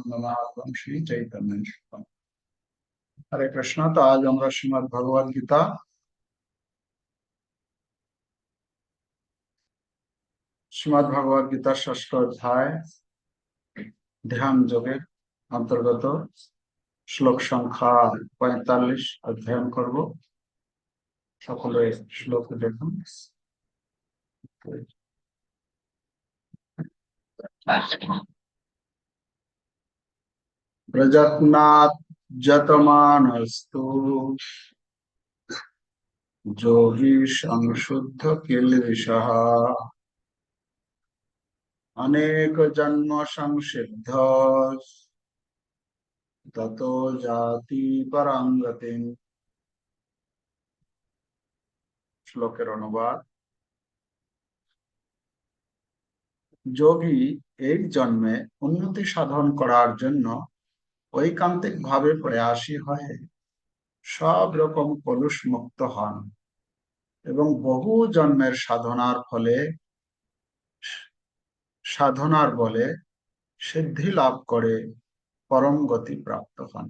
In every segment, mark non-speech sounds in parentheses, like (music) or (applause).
সচিদানন্দনাথম শ্রী চৈতন্য হরে কৃষ্ণ তো আজ আমরা শ্রীমদ ভগবদ গীতা শ্রীমদ ভগবদ গীতার ষষ্ঠ অধ্যায় ধ্যান যোগের অন্তর্গত শ্লোক সংখ্যা পঁয়তাল্লিশ অধ্যয়ন করব সকলে শ্লোক দেখুন। প্রযত্নাৎ যতমানস্তু যোগী সংশুদ্ধ কিলবিষः অনেক জন্ম সংসিদ্ধ তত জাতি পরাঙ্গতি শ্লোকের অনুবাদ যোগী এই জন্মে উন্নতি সাধন করার জন্য ঐকান্তিক ভাবে প্রয়াসী হয়ে সব রকম কলুষ মুক্ত হন এবং বহু জন্মের সাধনার ফলে সাধনার বলে সিদ্ধি লাভ করে পরম গতি প্রাপ্ত হন।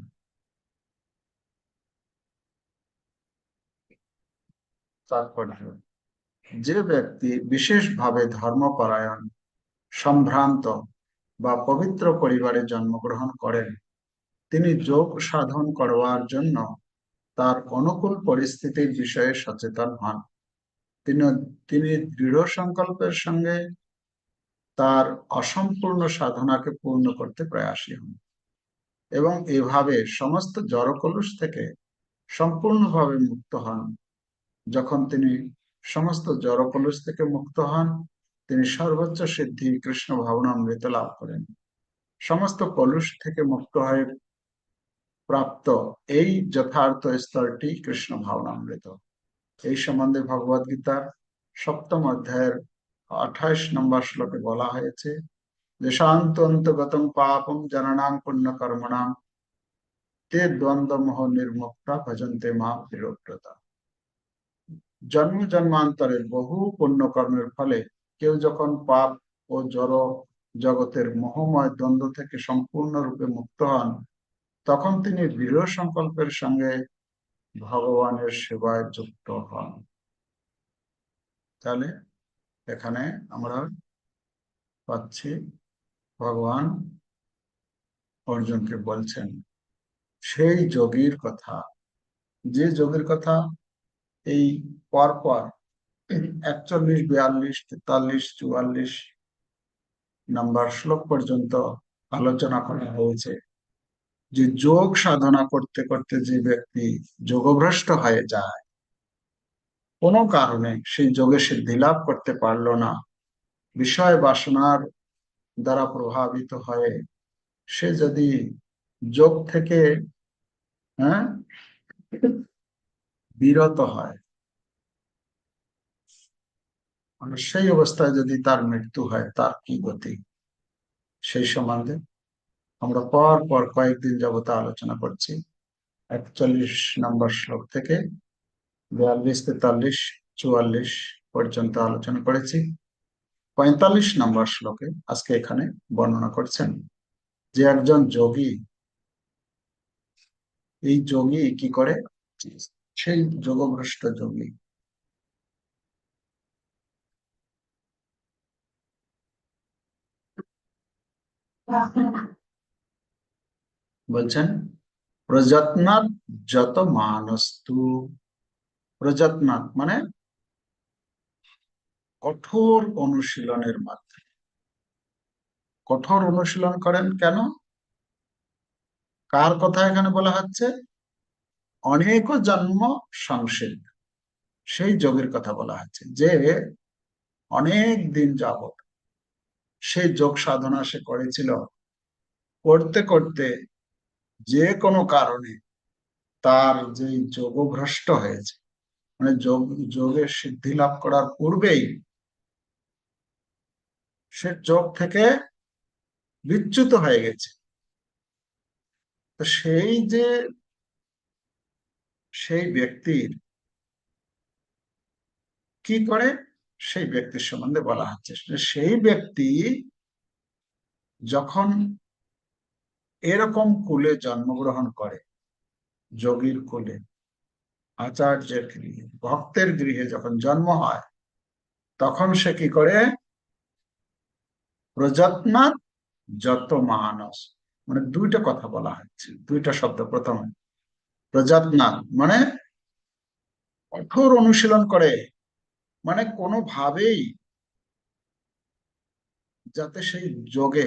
যে ব্যক্তি বিশেষভাবে ধর্মপরায়ণ, সম্ভ্রান্ত বা পবিত্র পরিবারে জন্মগ্রহণ করেন তিনি যোগ সাধন করবার জন্য তার অনুকূল পরিস্থিতির বিষয়ে সচেতন হন। তিনি তিনি দৃঢ় সংকল্পের সঙ্গে তার অসম্পূর্ণ সাধনাকে পূর্ণ করতে প্রয়াসী হন এবং এভাবে সমস্ত জড়কলুষ থেকে সম্পূর্ণভাবে মুক্ত হন। যখন তিনি সমস্ত জড়কলুষ থেকে মুক্ত হন, তিনি সর্বোচ্চ সিদ্ধি কৃষ্ণ ভাবনামৃত লাভ করেন। সমস্ত কলুষ থেকে মুক্ত হয়ে প্রাপ্ত এই যথার্থ স্তরটি কৃষ্ণ ভাবনামৃত। এই সম্বন্ধে ভগবদ গীতার সপ্তম অধ্যায়ের আঠাইশ নম্বর শ্লোকে বলা হয়েছে যে শান্ত অন্তগতম পাপম জননাং পুণ্য কর্মণাম তে দ্বন্দ্ব মোহ নির্মুক্তা ভজন্তে মা বিরোগ্রতা জন্ম জন্মান্তরের বহু পুণ্য কর্মের ফলে কেউ যখন পাপ ও জড় জগতের মোহময় দ্বন্দ্ব থেকে সম্পূর্ণরূপে মুক্ত হন তখন তিনি দৃঢ় সংকল্পের সঙ্গে ভগবানের সেবায় যুক্ত হন। তাহলে এখানে আমরা পাচ্ছি ভগবান অর্জুনকে বলছেন, সেই যোগীর কথা। যে যোগীর কথা এই পরপর একচল্লিশ, বিয়াল্লিশ, তেতাল্লিশ, চুয়াল্লিশ নাম্বার শ্লোক পর্যন্ত আলোচনা করা হয়েছে। যে যোগ সাধনা করতে করতে যে ব্যক্তি যোগভ্রষ্ট হয়ে যায়, কোনো কারণে সেই যোগে সিদ্ধি লাভ করতে পারল না। বিষয় বাসনার দ্বারা প্রভাবিত হয়ে সে যদি যোগ থেকে হ্যাঁ বিরত হয় মানে সেই অবস্থায় যদি তার মৃত্যু হয়, তার কি গতি? সেই সম্বন্ধে আমরা পর পর কয়েকদিন যাবত আলোচনা করছি। একচল্লিশ নম্বর শ্লোক থেকে বিয়াল্লিশ, তেতাল্লিশ, চুয়াল্লিশ পর্যন্ত আলোচনা করেছি। পঁয়তাল্লিশ নম্বর শ্লোকে আজকে এখানে বর্ণনা করছেন যে একজন যোগী, এই যোগী কি করে? সেই যোগভ্রষ্ট যোগী। বলছেন, প্রযত্নাৎ যত মানস্তু। প্রযত্নাৎ মানে কঠোর অনুশীলনের মাধ্যমে। কঠোর অনুশীলন করেন কেন? কার কথা এখানে বলা হচ্ছে? অনেক জন্ম সংসিদ্ধ সেই যোগের কথা বলা হচ্ছে যে অনেক দিন যাবত সেই যোগ সাধনা সে করেছিল। করতে করতে যে কোনো কারণে তার যে যোগভ্রষ্ট হয়েছে মানে যোগ, যোগের সিদ্ধি লাভ করার পূর্বেই সে যোগ থেকে বিচ্যুত হয়ে গেছে। তো সেই যে, সেই ব্যক্তির কি করে? সেই ব্যক্তির সম্বন্ধে বলা হচ্ছে। সেই ব্যক্তি যখন এরকম কুলে জন্মগ্রহণ করে, যোগীর কুলে। আচার্যের গৃহে, ভক্তের গৃহে যখন জন্ম হয়, তখন সে কি করে? প্রযত্নাৎ যত মানস। মানে দুইটা কথা বলা হচ্ছে, দুইটা শব্দ প্রথমে। প্রযত্নাৎ মানে কঠোর অনুশীলন করে মানে কোনোভাবেই যাতে সেই যোগে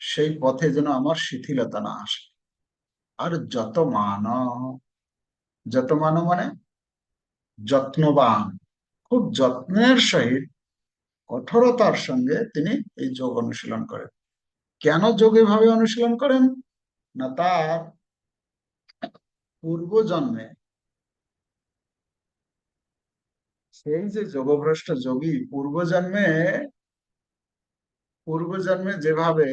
সেই পথে যেন আমার শিথিলতা না আসে। আর যত মান যত মান মানে যত্নবান, খুব যত্নের সহিত কঠোরতার সঙ্গে তিনি এই যোগ অনুশীলন করেন। কেন যোগ এভাবে অনুশীলন করেন? না তার পূর্ব জন্মে সেই যে যোগভ্রষ্ট যোগী পূর্বজন্মে পূর্বজন্মে যেভাবে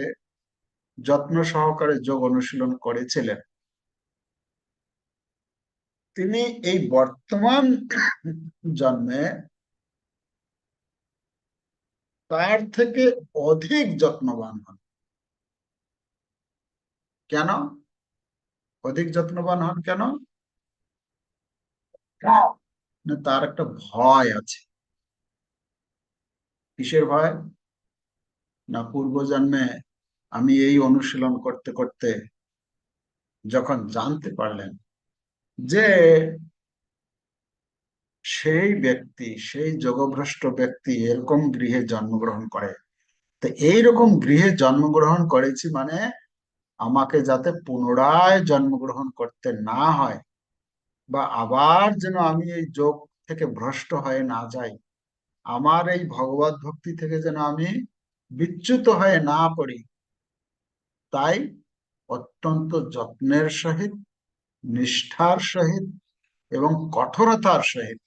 যত্ন সহকারে যোগ অনুশীলন করেছিলেন। তিনি এই বর্তমান জন্মে তার থেকে অধিক যত্নবান হন। কেন? অধিক যত্নবান হন কেন? তার একটা ভয় আছে। কিসের ভয়? না, পূর্বজন্মে আমি এই অনুশীলন করতে করতে যখন জানতে পারলেন যে সেই ব্যক্তি, সেই যোগভ্রষ্ট ব্যক্তি এরকম গৃহে জন্মগ্রহণ করে, তো এইরকম গৃহে জন্মগ্রহণ করেছি মানে আমাকে যাতে পুনরায় জন্মগ্রহণ করতে না হয় বা আবার যেন আমি এই যোগ থেকে ভ্রষ্ট হয়ে না যাই, আমার এই ভগবত ভক্তি থেকে যেন আমি বিচ্যুত হয়ে না পড়ি তাই অত্যন্ত যত্নের সহিত, নিষ্ঠার সহিত এবং কঠোরতার সহিত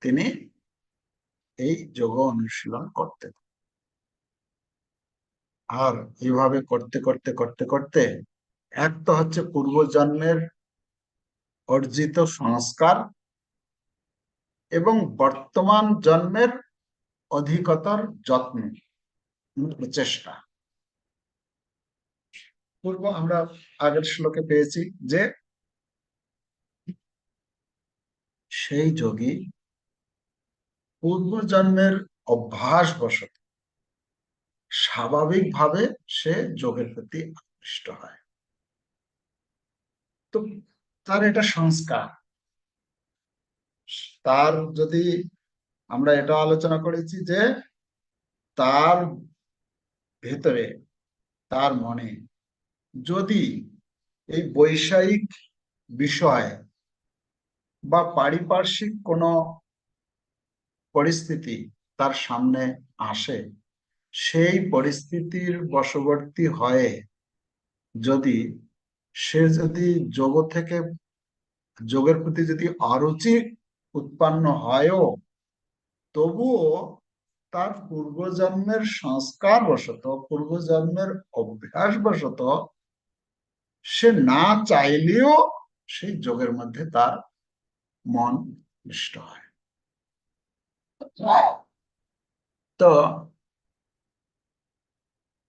তিনি এই যোগ অনুশীলন করতেন। আর এইভাবে করতে করতে করতে করতে এক তো হচ্ছে পূর্বজন্মের অর্জিত সংস্কার এবং বর্তমান জন্মের অধিকতর যত্ন প্রচেষ্টা। পূর্ব আমরা আগের শ্লোকে পেয়েছি যে সেই যোগী পূর্বজন্মের অভ্যাস বসত স্বাভাবিকভাবে সে যোগের প্রতি আকৃষ্ট হয়। তো তার এটা সংস্কার। তার যদি আমরা এটা আলোচনা করেছি যে তার ভেতরে, তার মনে যদি এই বৈষয়িক বিষয় বা পারিপার্শ্বিক কোনো পরিস্থিতি তার সামনে আসে, সেই পরিস্থিতির বশবর্তী হয়ে যদি সে যদি যোগ থেকে, যোগের প্রতি যদি অরুচি উৎপন্ন হয়ও, তবুও তার পূর্বজন্মের সংস্কার বশত পূর্বজন্মের অভ্যাস বশত সে না চাইলেও সেই যোগের মধ্যে তার মন ইষ্ট হয়। তো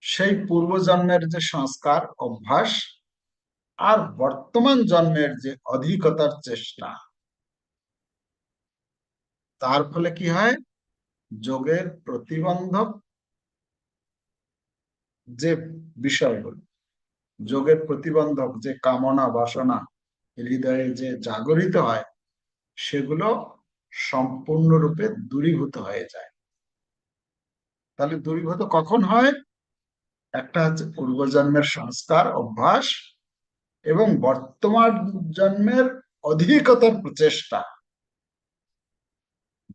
সেই পূর্বজন্মের যে সংস্কার অভ্যাস আর বর্তমান জন্মের যে অধিকতার চেষ্টা, তার ফলে কি হয়? যোগের প্রতিবন্ধক যে বিষয়গুলো যোগের প্রতিবন্ধক যে কামনা, বাসনা, হৃদয়ে যে জাগরিত হয়, সেগুলো সম্পূর্ণরূপে দূরীভূত হয়ে যায়। তাহলে দূরীভূত কখন হয়? একটা হচ্ছে পূর্বজন্মের সংস্কার অভ্যাস এবং বর্তমান জন্মের অধিকতর প্রচেষ্টা।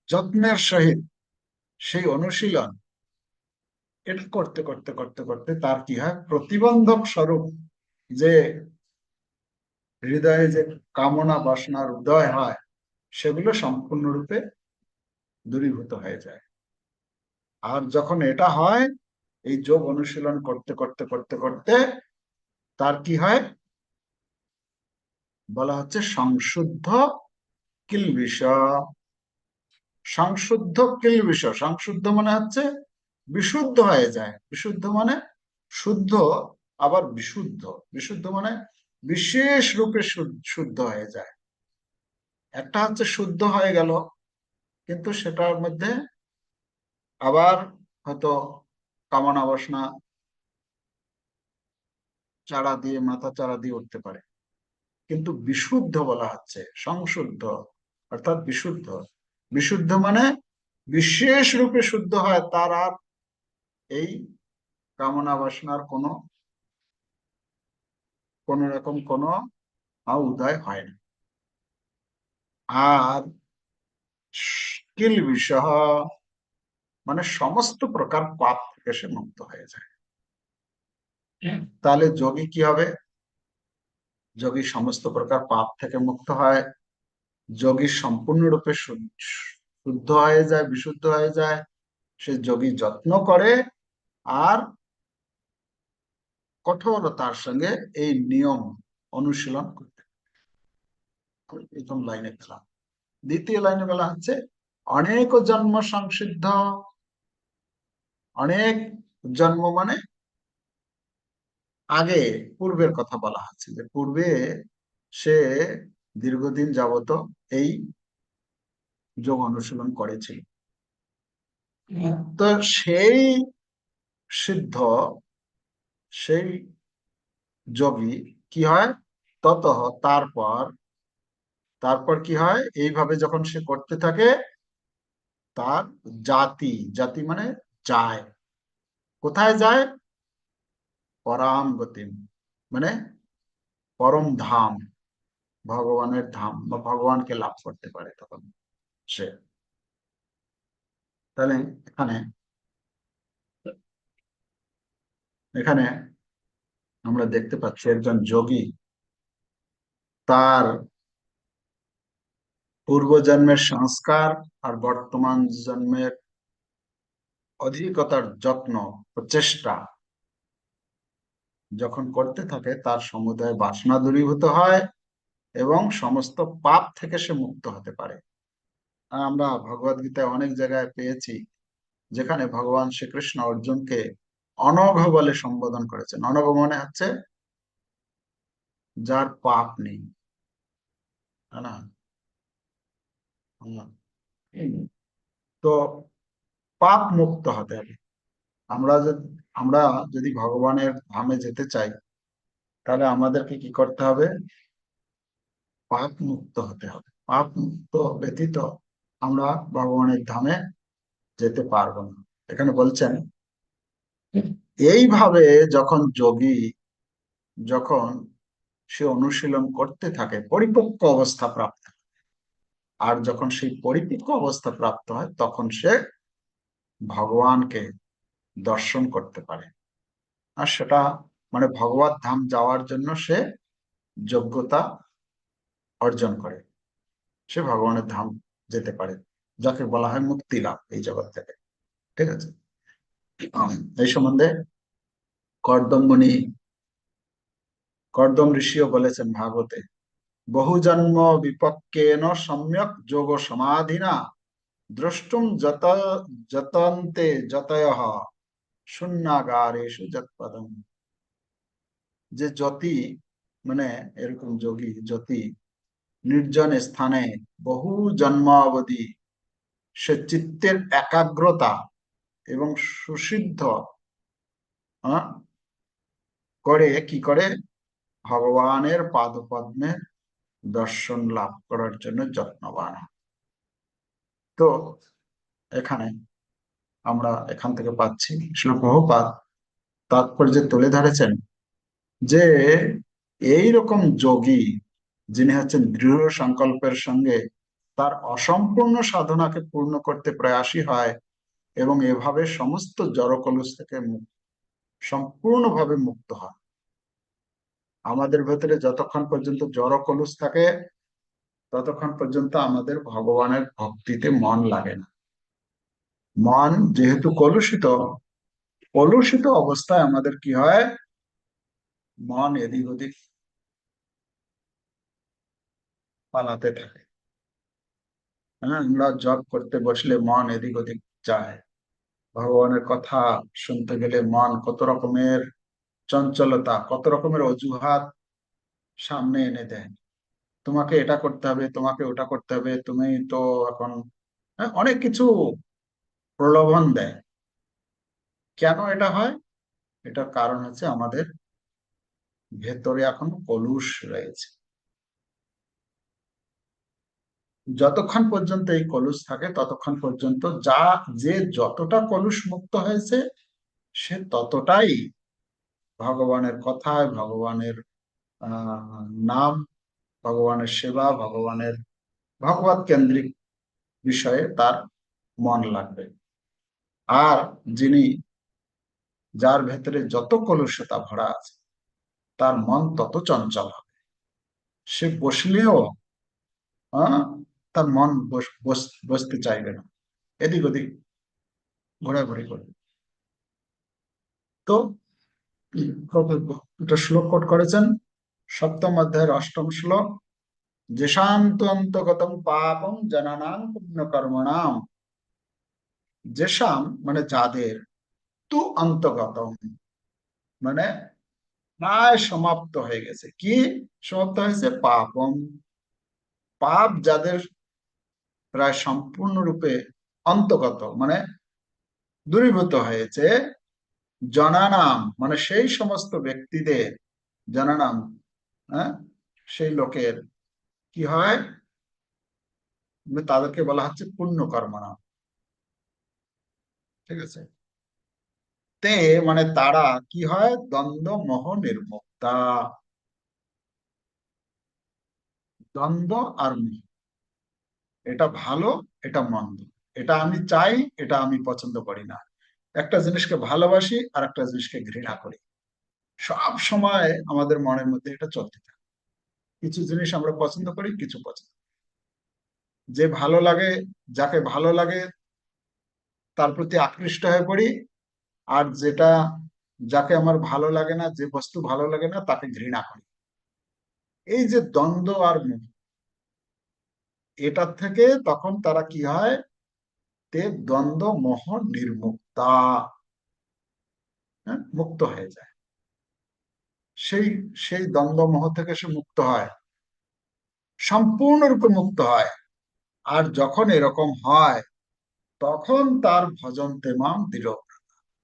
যত্নের সহিত সেই অনুশীলন এটা করতে করতে করতে করতে তার কি হয়? প্রতিবন্ধক স্বরূপ যে হৃদয়ে যে কামনা বাসনার উদয় হয়, সেগুলো সম্পূর্ণরূপে দূরীভূত হয়ে যায়। আর যখন এটা হয়, এই যোগ অনুশীলন করতে করতে করতে করতে তার কি হয়? বলা হচ্ছে সংশুদ্ধ কিল বিষয় সংশুদ্ধ কিল বিষয় সংশুদ্ধ মানে হচ্ছে বিশুদ্ধ হয়ে যায়। বিশুদ্ধ মানে শুদ্ধ, আবার বিশুদ্ধ। বিশুদ্ধ মানে বিশেষ রূপে শুদ্ধ হয়ে যায়। একটা হচ্ছে শুদ্ধ হয়ে গেল, কিন্তু সেটার মধ্যে আবার হয়তো কামনা বাসনা চারা দিয়ে, মাথা চারা দিয়ে উঠতে পারে। কিন্তু বিশুদ্ধ বলা হচ্ছে, সংশুদ্ধ, অর্থাৎ বিশুদ্ধ। বিশুদ্ধ মানে বিশেষ রূপে শুদ্ধ হয়, তার আর এই কামনা বাসনার কোনো, কোন রকম কোনো উদয় হয় না। আর কিল বিষহ মানে সমস্ত প্রকার পাপ থেকে সে মুক্ত হয়ে যায়। তাহলে যোগী কি হবে? যোগী সমস্ত প্রকার পাপ থেকে মুক্ত হয়। যোগী সম্পূর্ণরূপে শুদ্ধ হয়ে যায়, বিশুদ্ধ হয়ে যায়। সে যোগী যত্ন করে আর কঠোরতার সঙ্গে এই নিয়ম অনুশীলন করতে প্রথম লাইনে খেলাম দ্বিতীয় লাইনে বলা হচ্ছে অনেক জন্ম সংসিদ্ধ। অনেক জন্ম মানে আগে পূর্বের কথা বলা হচ্ছে যে পূর্বে সে দীর্ঘদিন যাবত এই যোগ অনুশীলন করেছিল। তো সেই সিদ্ধ সেই যোগী কি হয়? তত তারপর তারপর কি হয়? এইভাবে যখন সে করতে থাকে, তার জাতি জাতি মানে যায়। কোথায় যায়? পরাম গতিম মানে পরম ধাম, ভগবানের ধাম, বা ভগবানকে লাভ করতে পারে তখন সে। তাহলে এখানে এখানে আমরা দেখতে পাচ্ছি একজন যোগী। তার পূর্বজন্মের সংস্কার আর বর্তমান জন্মের অধিকতার যত্ন প্রচেষ্টা যখন করতে থাকে, তার সমুদায় বাসনা দূরীভূত হয় এবং সমস্ত পাপ থেকে সে মুক্ত হতে পারে। আমরা ভগবদ গীতায় অনেক জায়গায় পেয়েছি যেখানে ভগবান শ্রীকৃষ্ণ অর্জুনকে অনঘ বলে সম্বোধন করেছেন অনঘ মনে হচ্ছে যার পাপ নেই। না? তো পাপ মুক্ত হতে হবে। আমরা যদি আমরা যদি ভগবানের ধামে যেতে চাই, তাহলে আমাদেরকে কি করতে হবে? পাপ মুক্ত হতে হবে। পাপ মুক্ত ব্যতীত আমরা ভগবানের ধামে যেতে পারব না। এখানে বলছেন এইভাবে যখন যোগী যখন সে অনুশীলন করতে থাকে, পরিপক্ক অবস্থা প্রাপ্ত আর যখন সেই পরিপক্ক অবস্থা প্রাপ্ত হয়, তখন সে ভগবানকে দর্শন করতে পারে। আর সেটা মানে ভগবত ধাম যাওয়ার জন্য সে যোগ্যতা অর্জন করে। সে ভগবানের ধাম যেতে পারে, যাকে বলা হয় মুক্তি লাভ এই জগৎ থেকে ঠিক আছে? এই সম্বন্ধে কর্দম কর্দম ঋষিও বলেছেন ভাগবতে বহু জন্ম বিপক্ষেন সম্যক যোগ সমাধিনা, দ্রষ্টুম যত, যতন্তে যতয় শূন্যাগারেশু যৎপদম। যে জ্যোতি মানে এরকম যোগী, জ্যোতি নির্জন স্থানে বহু জন্মাবধি, সে চিত্তের একাগ্রতা এবং সুসিদ্ধ করে কি করে? ভগবানের পাদপদ্মে দর্শন লাভ করার জন্য যত্নবান তো এখানে আমরা এখান থেকে পাচ্ছি শিলপ্রভুপাত তাৎপর্য তুলে ধরেছেন যে এই রকম যোগী যিনি হচ্ছেন দৃঢ় সংকল্পের সঙ্গে তার অসম্পূর্ণ সাধনাকে পূর্ণ করতে প্রয়াসী হয় এবং এভাবে সমস্ত জড়কলুষ থেকে সম্পূর্ণভাবে মুক্ত হয়। আমাদের ভেতরে যতক্ষণ পর্যন্ত জড়কলুষ থাকে, ততক্ষণ পর্যন্ত আমাদের ভগবানের ভক্তিতে মন লাগে না। মন যেহেতু কলুষিত কলুষিত অবস্থায় আমাদের কি হয়? মন এদিক ওদিক পালাতে থাকে। হ্যাঁ আমরা জব করতে বসলে মন এদিক ওদিক যায়। ভগবানের কথা শুনতে গেলে মন কত রকমের চঞ্চলতা কত রকমের অজুহাত সামনে এনে দেয়। তোমাকে এটা করতে হবে তোমাকে ওটা করতে হবে তুমি তো এখন হ্যাঁ, অনেক কিছু প্রলোভন দেয়। কেন এটা হয়? এটার কারণ হচ্ছে আমাদের ভেতরে এখন কলুষ রয়েছে। যতক্ষণ পর্যন্ত এই কলুষ থাকে, ততক্ষণ পর্যন্ত যা, যে যতটা কলুষ মুক্ত হয়েছে, সে ততটাই ভগবানের কথায় ভগবানের নাম, ভগবানের সেবা, ভগবানের ভগবত কেন্দ্রিক বিষয়ে তার মন লাগবে। আর যিনি যার ভেতরে যত কলুষতা ভরা আছে, তার মন তত চঞ্চল হবে। সে বসলেও তার মন বসতে চাইবে না। এদিক ওদিক ঘোরাঘুরি করবে। তো একটা শ্লোক কোট করেছেন। সপ্তম অধ্যায়ের অষ্টম শ্লোক যে শান্ত অন্তগতম পাপম জনানাম পুণ্য কর্মণাম যেসাম মানে যাদের তু অন্তগতম মানে প্রায় সমাপ্ত হয়ে গেছে। কি সমাপ্ত হয়েছে? পাপম। পাপ যাদের প্রায় সম্পূর্ণরূপে অন্তগত মানে দূরীভূত হয়েছে। জনানাম মানে সেই সমস্ত ব্যক্তিদের জনানাম হ্যাঁ? সেই লোকের কি হয়? তাদেরকে বলা হচ্ছে পুণ্য কর্মনাম ঠিক আছে? তে মানে তারা কি হয়? দ্বন্দ্ব মোহ নির্মুক্তা। দ্বন্দ্ব আর মোহ। এটা ভালো, এটা মন্দ। এটা আমি চাই, এটা আমি পছন্দ করি না। একটা জিনিসকে ভালোবাসি আর একটা জিনিসকে ঘৃণা করি। সব সময় আমাদের মনের মধ্যে এটা চলতে থাকে। কিছু জিনিস আমরা পছন্দ করি, কিছু পছন্দ যে ভালো লাগে, যাকে ভালো লাগে, তার প্রতি আকৃষ্ট হয়ে পড়ি আর যেটা, যাকে আমার ভালো লাগে না, যে বস্তু ভালো লাগে না, তাকে ঘৃণা করি। এই যে দ্বন্দ্ব আর মুখ এটার থেকে তখন তারা কি হয়? তে দ্বন্দ্ব মোহ নির্মুক্তা হ্যাঁ, মুক্ত হয়ে যায়। সেই সেই দ্বন্দ্ব মোহ থেকে সে মুক্ত হয়। সম্পূর্ণরূপে মুক্ত হয়। আর যখন এরকম হয় তখন তার ভজন তেমাম দৃঢ়।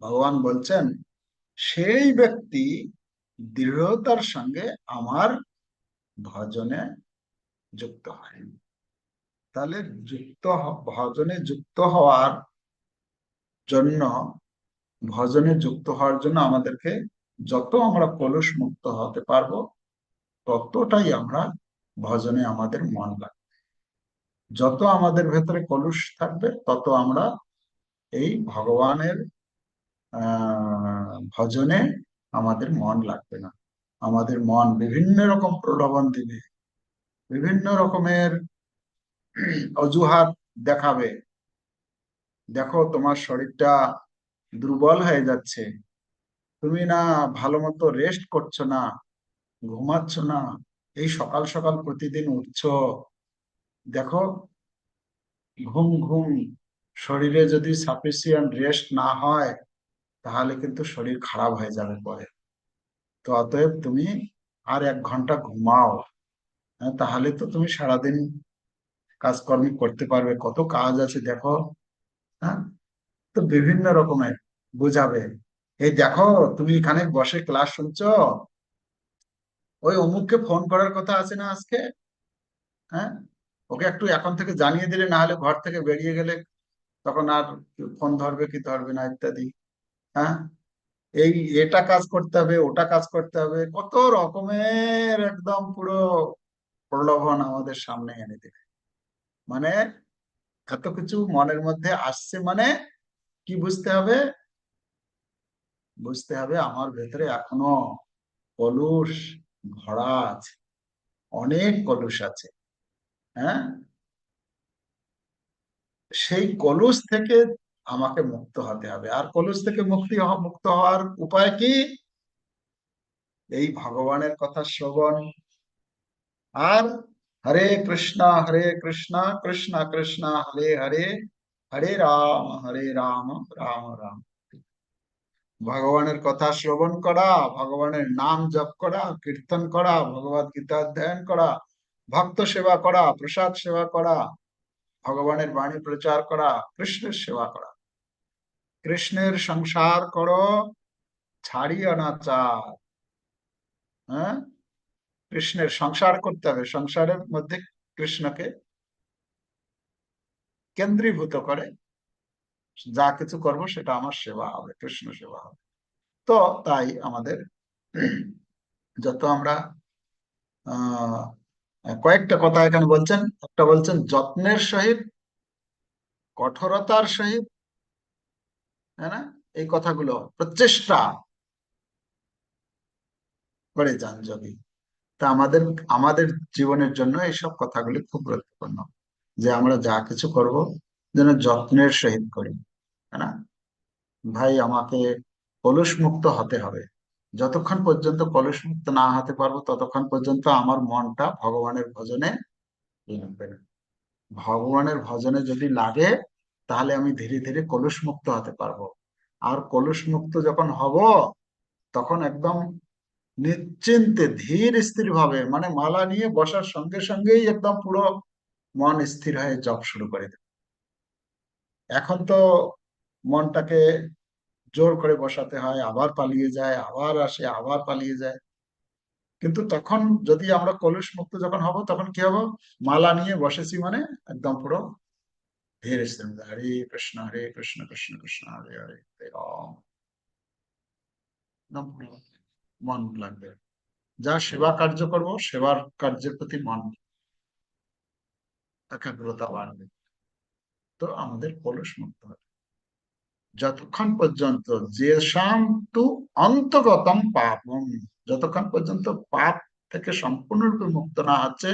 ভগবান বলছেন সেই ব্যক্তি দৃঢ়তার সঙ্গে আমার ভজনে যুক্ত হয়। তাহলে যুক্ত ভজনে যুক্ত হওয়ার জন্য, ভজনে যুক্ত হওয়ার জন্য আমাদেরকে যত আমরা কলুষ মুক্ত হতে পারব, ততটাই আমরা ভজনে আমাদের মন লাগবে। যত আমাদের ভেতরে কলুষ থাকবে, তত আমরা এই ভগবানের ভজনে আমাদের মন লাগবে না। আমাদের মন বিভিন্ন রকম প্রলোভন দিবে, বিভিন্ন রকমের অজুহাত দেখাবে। দেখো তোমার শরীরটা দুর্বল হয়ে যাচ্ছে। তুমি না ভালো মতো রেস্ট করছ না ঘুমাচ্ছ না এই সকাল সকাল প্রতিদিন উঠছ। দেখো ঘুম ঘুম শরীরে যদি সাফিসিয়েন্ট রেস্ট না হয় তাহলে কিন্তু শরীর খারাপ হয়ে যাবে পরে। তো অতএব তুমি আর এক ঘণ্টা ঘুমাও। হ্যাঁ, তাহলে তো তুমি সারাদিন কাজকর্ম করতে পারবে, কত কাজ আছে দেখো হ্যাঁ? তো বিভিন্ন রকমের বুঝাবে। এই দেখো, তুমি এখানে বসে ক্লাস শুনছ? ওই অমুককে ফোন করার কথা আছে না আজকে? হ্যাঁ? ওকে একটু এখন থেকে জানিয়ে দিলে, না হলে ঘর থেকে বেরিয়ে গেলে তখন আর ফোন ধরবে কি ধরবে না ইত্যাদি হ্যাঁ? এই এটা কাজ করতে হবে, ওটা কাজ করতে হবে, কত রকমের একদম পুরো প্রলোভন আমাদের সামনে এনে দেবে। মানে এত কিছু মনের মধ্যে আসছে মানে কি বুঝতে হবে? বুঝতে হবে আমার ভেতরে এখনও কলুষ, ভরা আছে, অনেক কলুষ আছে হ্যাঁ? সেই কলুষ থেকে আমাকে মুক্ত হতে হবে। আর কলুষ থেকে মুক্তি মুক্ত হওয়ার উপায় কি? এই ভগবানের কথা শ্রবণ। আর হরে কৃষ্ণ হরে কৃষ্ণ কৃষ্ণ কৃষ্ণ, হরে হরে হরে রাম হরে রাম রাম রাম। ভগবানের কথা শ্রবণ করা, ভগবানের নাম জপ করা, কীর্তন করা, ভগবত গীতা অধ্যয়ন করা, ভক্ত সেবা করা, প্রসাদ সেবা করা, ভগবানের বাণী প্রচার করা, কৃষ্ণের সেবা করা। কৃষ্ণের সংসার করো ছাড়ি অনাচার হ্যাঁ? কৃষ্ণের সংসার করতে হবে, সংসারের মধ্যে কৃষ্ণকে কেন্দ্রীভূত করে, যা কিছু করব সেটা আমার সেবা হবে, কৃষ্ণ সেবা হবে। তো তাই আমাদের যত আমরা কয়েকটা কথা এখানে বলছেন। একটা বলছেন, যত্নের সহিত, কঠোরতার সহিত হ্যাঁ না? এই কথাগুলো প্রচেষ্টা করে যান যদি। তা আমাদের আমাদের জীবনের জন্য এইসব কথাগুলি খুব গুরুত্বপূর্ণ। যে আমরা যা কিছু করব, যেন যত্নের সহিত করি না? ভাই, আমাকে কলুষ মুক্ত হতে হবে। যতক্ষণ পর্যন্ত কলুষ মুক্ত না হতে পারব, ততক্ষণ পর্যন্ত আমার মনটা ভগবানের ভজনে লাগবে না। ভগবানের ভজনে যদি লাগে, তাহলে আমি ধীরে ধীরে কলুষ মুক্ত হতে পারব। আর কলুষ মুক্ত যখন হব, তখন একদম নিশ্চিন্তে ধীর স্থির ভাবে মানে মালা নিয়ে বসার সঙ্গে সঙ্গেই একদম পুরো মন স্থির হয়ে জপ শুরু করে দেবে। এখন তো মনটাকে জোর করে বসাতে হয়, আবার পালিয়ে যায়, আবার আসে, আবার পালিয়ে যায়। কিন্তু তখন যদি আমরা কলুষ মুক্ত যখন হব, তখন কি হব? মালা নিয়ে বসেছি মানে একদম পুরো ধীরে স্থির, হরে কৃষ্ণ হরে কৃষ্ণ কৃষ্ণ কৃষ্ণ, হরে হরে রাম। মন লাগবে। যা সেবা কার্য করব সেবার কার্যের প্রতি মন একাগ্রতা বাড়বে। তো আমাদের কলুষ মুক্ত হবে। যতক্ষণ পর্যন্ত যে শান্তু অন্তগতম পাপম, যতক্ষণ পর্যন্ত পাপ থেকে সম্পূর্ণরূপে মুক্ত না আছে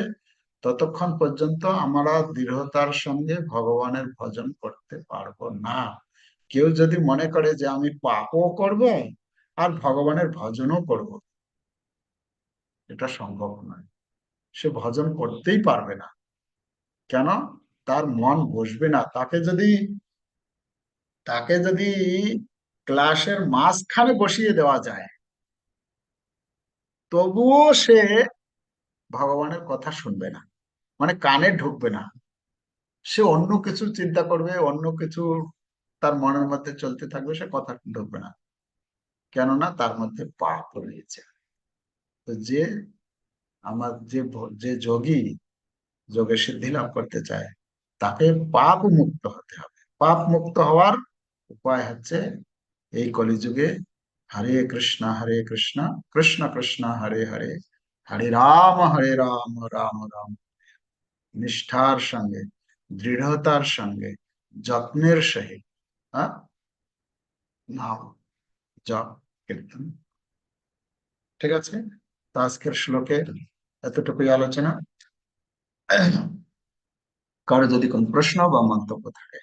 ততক্ষণ পর্যন্ত আমরা দৃঢ়তার সঙ্গে ভগবানের ভজন করতে পারব না। কেউ যদি মনে করে যে আমি পাপও করব আর ভগবানের ভজনও করব। এটা সম্ভব নয়। সে ভজন করতেই পারবে না। কেন? তার মন বসবে না। তাকে যদি তাকে যদি ক্লাসের মাঝখানে বসিয়ে দেওয়া যায়, তবুও সে ভগবানের কথা শুনবে না। মানে কানে ঢুকবে না। সে অন্য কিছু চিন্তা করবে, অন্য কিছু তার মনের মধ্যে চলতে থাকবে, সে কথা ঢুকবে না। কেননা তার মধ্যে পাপ রয়েছে। তো যে আমার যে যে যোগী যোগে সিদ্ধি লাভ করতে চায়, তাকে পাপ মুক্ত হতে হবে। পাপ মুক্ত হওয়ার উপায় হচ্ছে এই কলিযুগে হরে কৃষ্ণ হরে কৃষ্ণ কৃষ্ণ কৃষ্ণ, হরে হরে হরে রাম হরে রাম রাম রাম। নিষ্ঠার সঙ্গে, দৃঢ়তার সঙ্গে, যত্নের সহিত নাম, জপ কীর্তন ঠিক আছে? তো আজকের শ্লোকে এতটুকুই আলোচনা। (clears throat) কারও যদি কোন প্রশ্ন বা মন্তব্য থাকে।